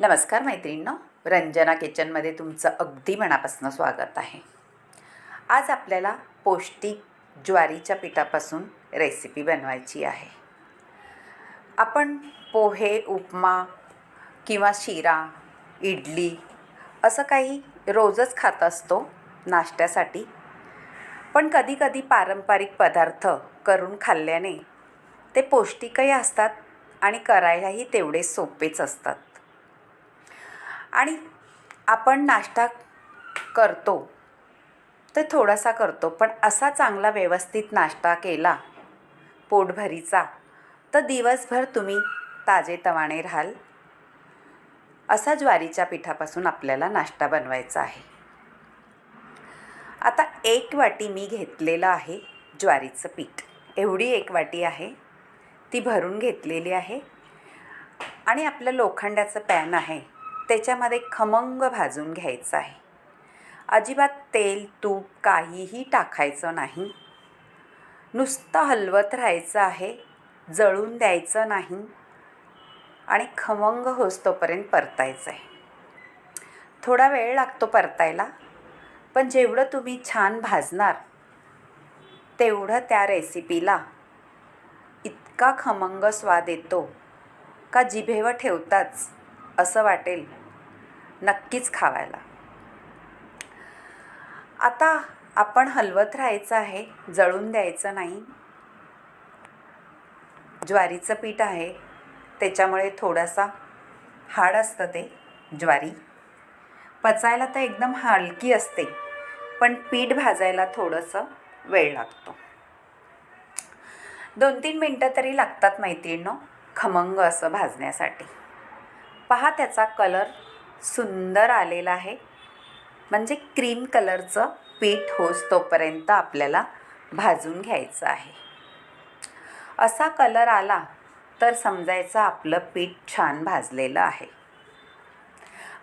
नमस्कार मैत्रिणींनो. रंजना किचनमध्ये तुमचं अगदी मनापासून स्वागत आहे. आज आपल्याला पौष्टिक ज्वारीच्या पिठापासून रेसिपी बनवायची आहे. आपण पोहे उपमा किंवा शिरा इडली असं काही रोजच खात असतो नाश्त्यासाठी. पण कधीकधी पारंपरिक पदार्थ करून खाल्ल्याने ते पौष्टिकही असतात आणि करायलाही तेवढे सोपेच असतात. आणि आपण नाश्ता करतो. तर थोडासा करतो. पण असा चांगला व्यवस्थित नाश्ता केला पोटभरीचा तर दिवसभर तुम्ही ताजेतवाने राहाल. असा ज्वारीच्या पिठापासून आपल्याला नाश्ता बनवायचा आहे. आता एक वाटी मी घेतलेलं आहे ज्वारीचं पीठ. एवढी एक वाटी आहे. ती भरून घेतलेली आहे. आणि आपलं लोखंडाचं पॅन आहे. त्याच्यामध्ये खमंग भाजून घ्यायचं आहे. अजिबात तेल तूप काहीही टाकायचं नाही. नुसतं हलवत राहायचं आहे जळून द्यायचं नाही आणि खमंग होसतोपर्यंत परतायचं आहे. थोडा वेळ लागतो परतायला पण जेवढं तुम्ही छान भाजणार तेवढं त्या रेसिपीला इतका खमंग स्वाद येतो का जिभेवर ठेवताच असं वाटेल. नक्कीच खावायला. आता आपण हलवत राहायचं आहे जळून द्यायचं नाही. ज्वारीचं पीठ आहे त्याच्यामुळे थोडासा हाड असतं ते ज्वारी. पचायला तर एकदम हलकी असते पण पीठ भाजायला थोडंसं वेळ लागतो. दोन तीन मिनटं तरी लागतात मैत्रिणींनो खमंग असं भाजण्यासाठी. पहा त्याचा कलर सुंदर आलेलं आहे. म्हणजे क्रीम कलरचं पीठ होस तोपर्यंत आपल्याला भाजून घ्यायचं आहे. असा कलर आला तर समजायचं आपलं पीठ छान भाजलेलं आहे.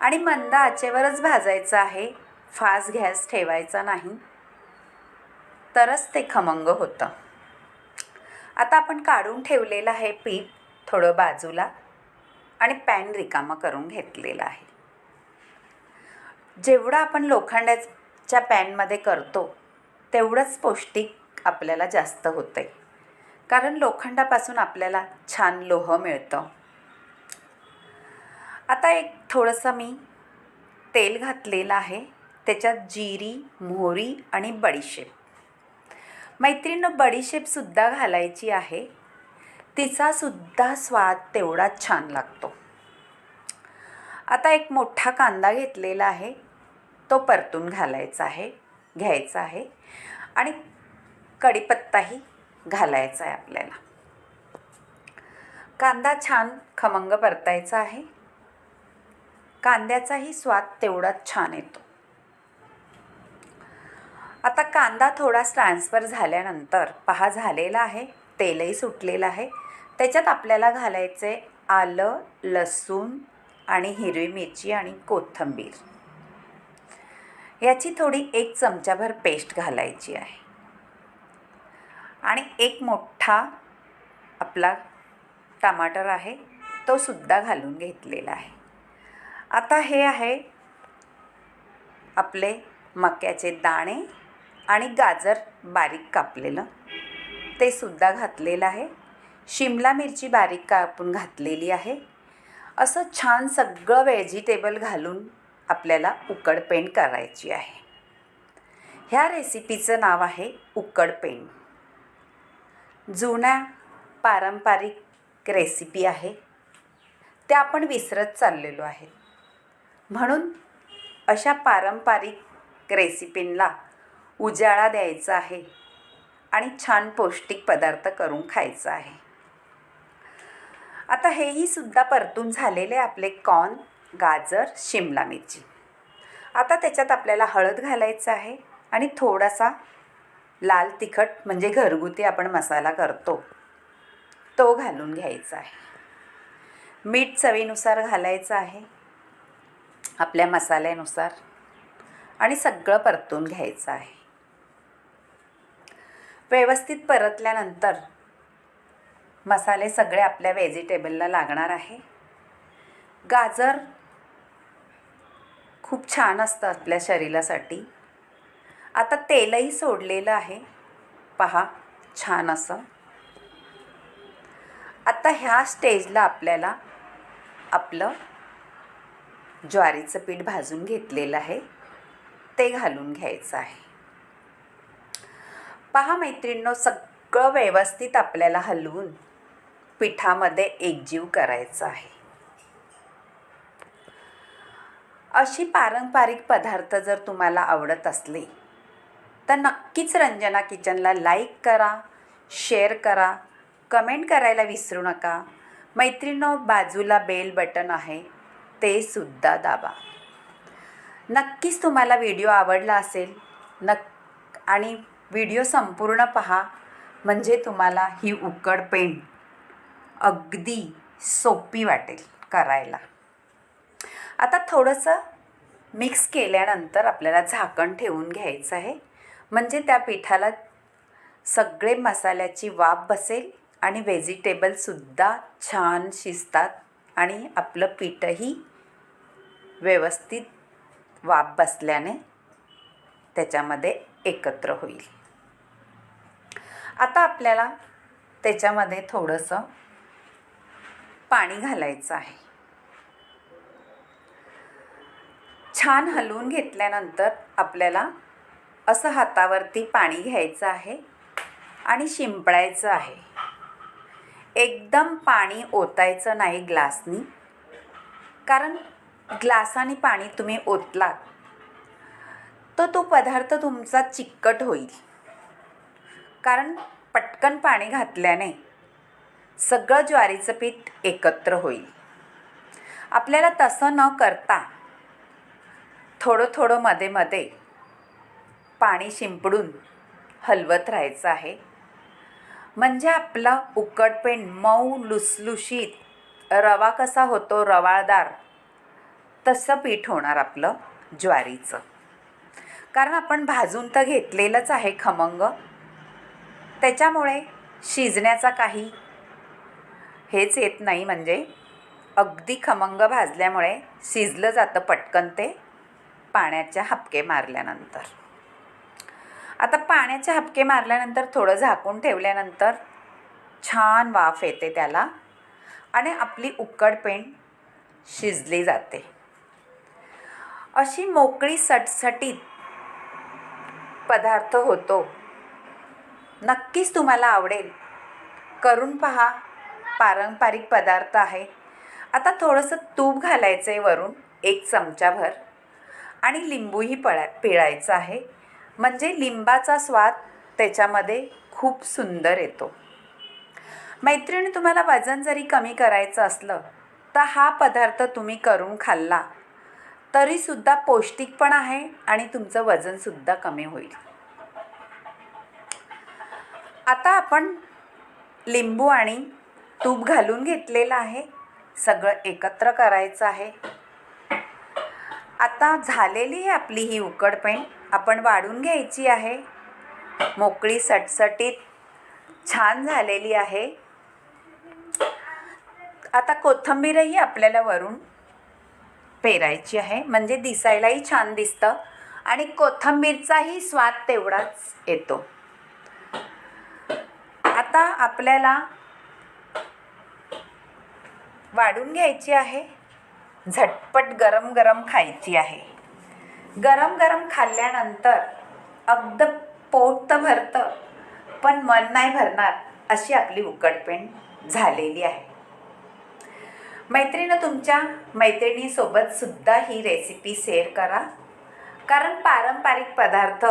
आणि मंद आचेवरच भाजायचं आहे. फास्ट गॅस ठेवायचा नाही. तरच ते खमंग होतं. आता आपण काढून ठेवलेलं आहे पीठ थोडं बाजूला आणि पॅन रिकामं करून घेतलेलं आहे. जेवढं आपण लोखंडाच्या पॅनमध्ये करतो तेवढंच पौष्टिक आपल्याला जास्त होतं आहे कारण लोखंडापासून आपल्याला छान लोह मिळतं. आता एक थोडंसं मी तेल घातलेलं आहे त्याच्यात जिरी मोहरी आणि बडीशेप. मैत्रिणीनं बडीशेपसुद्धा घालायची आहे. तिचासुद्धा स्वाद तेवढाच छान लागतो. आता एक मोठा कांदा घेतलेला आहे. तो परतून घालायचा आहे घ्यायचा आहे आणि कढीपत्ताही घालायचा आहे आपल्याला. कांदा छान खमंग परतायचा आहे. कांद्याचाही स्वाद तेवढाच छान येतो. आता कांदा थोडा ट्रान्सफर झाल्यानंतर पहा झालेला आहे तेलही सुटलेलं आहे. त्याच्यात आपल्याला घालायचे आलं लसूण आणि हिरवी मिरची आणि कोथिंबीर. याची थोडी एक चमचाभर पेस्ट घालायची आहे. आणि एक मोठा आपला टमाटर आहे तो सुद्धा घालून घेतलेला आहे. आता हे आहे आपले मक्याचे दाणे आणि गाजर बारीक कापलेलं. ते सुद्धा घातलेलं आहे. शिमला मिरची बारीक कापून घातलेली आहे. असं छान सगळं व्हेजिटेबल घालून आपल्याला उकड पेंड करायची आहे. ह्या रेसिपीचं नाव आहे उकड पेंड. जुन्या पारंपरिक रेसिपी आहे. त्या आपण विसरत चाललेलो आहे. म्हणून अशा पारंपरिक रेसिपींना उजाळा द्यायचा आहे आणि छान पौष्टिक पदार्थ करून खायचं आहे. आता हेही सुद्धा परतून झालेले आपले कॉर्न गाजर शिमला मिरची. आता त्याच्यात आपल्याला हळद घालायचं आहे आणि थोडासा लाल तिखट म्हणजे घरगुती आपण मसाला करतो. तो घालून घ्यायचा आहे. मीठ चवीनुसार घालायचं आहे आपल्या मसाल्यानुसार आणि सगळं परतून घ्यायचं आहे. व्यवस्थित परतल्यानंतर मसाले सगळे आपल्या व्हेजिटेबलला लागणार आहे. गाजर खूप छान असतं आपल्या शरीरासाठी. आता तेलही सोडलेलं आहे. पहा छान असं. आता ह्या स्टेजला आपल्याला आपलं ज्वारीचं पीठ भाजून घेतलेलं आहे. ते घालून घ्यायचं आहे. पहा मैत्रिणींनो सगळं व्यवस्थित आपल्याला हलवून पिठामध्ये एकजीव करायचं आहे. अशी पारंपरिक पदार्थ जर तुम्हाला आवडत असले तर नक्कीच रंजना किचनला लाईक करा शेअर करा कमेंट करायला विसरू नका. मैत्रिणींनो बाजूला बेल बटन आहे ते सुद्धा दाबा. नक्कीच तुम्हाला व्हिडिओ आवडला असेल नक् आणि व्हिडिओ संपूर्ण पहा म्हणजे तुम्हाला ही उकड पेंट अगदी सोपी वाटेल करायला. आता थोडंसं मिक्स केल्यानंतर आपल्याला झाकण ठेवून घ्यायचं आहे. म्हणजे त्या पिठाला सगळे मसाल्याची वाफ बसेल आणि व्हेजिटेबलसुद्धा छान शिजतात आणि आपलं पीठही व्यवस्थित वाफ बसल्याने त्याच्यामध्ये एकत्र होईल. आता आपल्याला त्याच्यामध्ये थोडंसं पाणी घालायचं आहे. छान हलवून घेतल्यानंतर आपल्याला असं हातावरती पाणी घ्यायचं आहे आणि शिंपडायचं आहे. एकदम पाणी ओतायचं नाही ग्लासनी. कारण ग्लासाने पाणी तुम्ही ओतलात तर तो पदार्थ तुमचा चिकट होईल. कारण पटकन पाणी घातल्याने सगळं ज्वारीचं पीठ एकत्र होईल. आपल्याला तसं न करता थोडं थोडं मध्ये मध्ये पाणी शिंपडून हलवत राहायचं आहे. म्हणजे आपला उकटपेंड मऊ लुसलुशीत रवा कसा होतो रवाळदार तसं पीठ होणार आपलं ज्वारीचं. कारण आपण भाजून तर घेतलेलंच आहे खमंग. त्याच्यामुळे शिजण्याचा काही हेच येत नाही. म्हणजे अगदी खमंग भाजल्यामुळे शिजलं जातं पटकन ते. पाण्याच्या हपके मारल्यानंतर. आता पाण्याचे हपके मारल्यानंतर थोडं झाकून ठेवल्यानंतर छान वाफ येते त्याला आणि आपली उकड पेंड शिजली जाते. अशी मोकळी सटसटीत पदार्थ होतो. नक्कीच तुम्हाला आवडेल. करून पहा. पारंपरिक पदार्थ आहे. आता थोडंसं तूप घालायचं आहे वरून एक चमचाभर. आणि लिंबूही पळा पिळायचं आहे. म्हणजे लिंबाचा स्वाद त्याच्यामध्ये खूप सुंदर येतो. मैत्रिणी तुम्हाला वजन जरी कमी करायचं असलं तर हा पदार्थ तुम्ही करून खाल्ला तरीसुद्धा पौष्टिक पण आहे आणि तुमचं वजनसुद्धा कमी होईल. आता आपण लिंबू आणि तूप घालून घेतलेलं आहे. सगळं एकत्र करायचं आहे. आता झालेली आहे आपली ही उकडपेंड आपण वाढून घ्यायची आहे. मोकळी सटसटीत छान झालेली आहे. आता कोथिंबीरही आपल्याला वरून पेरायची आहे. म्हणजे दिसायलाही छान दिसतं. आणि कोथिंबीरचाही स्वाद तेवढाच येतो. आता आपल्याला वाढून घ्यायची आहे. झटपट गरम गरम खायची आहे. गरम गरम खाल्ल्यानंतर अगद पोट तर भरतं पण मन नाही भरणार अशी आपली उकडपेंड झालेली आहे. मैत्रिणं तुमच्या मैत्रिणीसोबत सुद्धा ही रेसिपी शेअर करा. कारण पारंपरिक पदार्थ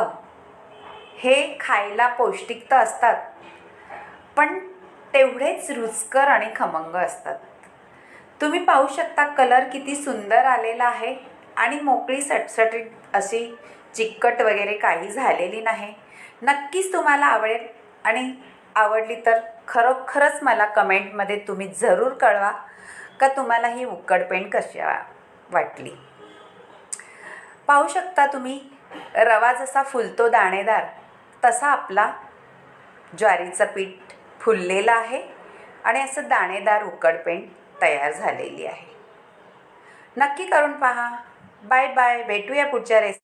हे खायला पौष्टिक तर असतात पण तेवढेच रुचकर आणि खमंग असतात. तुम्ही पाहू शकता कलर किती सुंदर आलेला आहे आणि मोकळी सटसटीत अशी चिकट वगैरे काही झालेली नाही. नक्कीच तुम्हाला आवडेल आणि आवडली तर खरोखरच मला कमेंटमध्ये तुम्ही जरूर कळवा का तुम्हाला ही उकडपेंड कशी वाटली. पाहू शकता तुम्ही रवा जसा फुलतो दाणेदार तसा आपला ज्वारीचं पीठ फुललेलं आहे आणि असं दाणेदार उकडपेंड तयार झालेली आहे. नक्की करून पहा. Bye bye. भेटूया पुढच्या रेस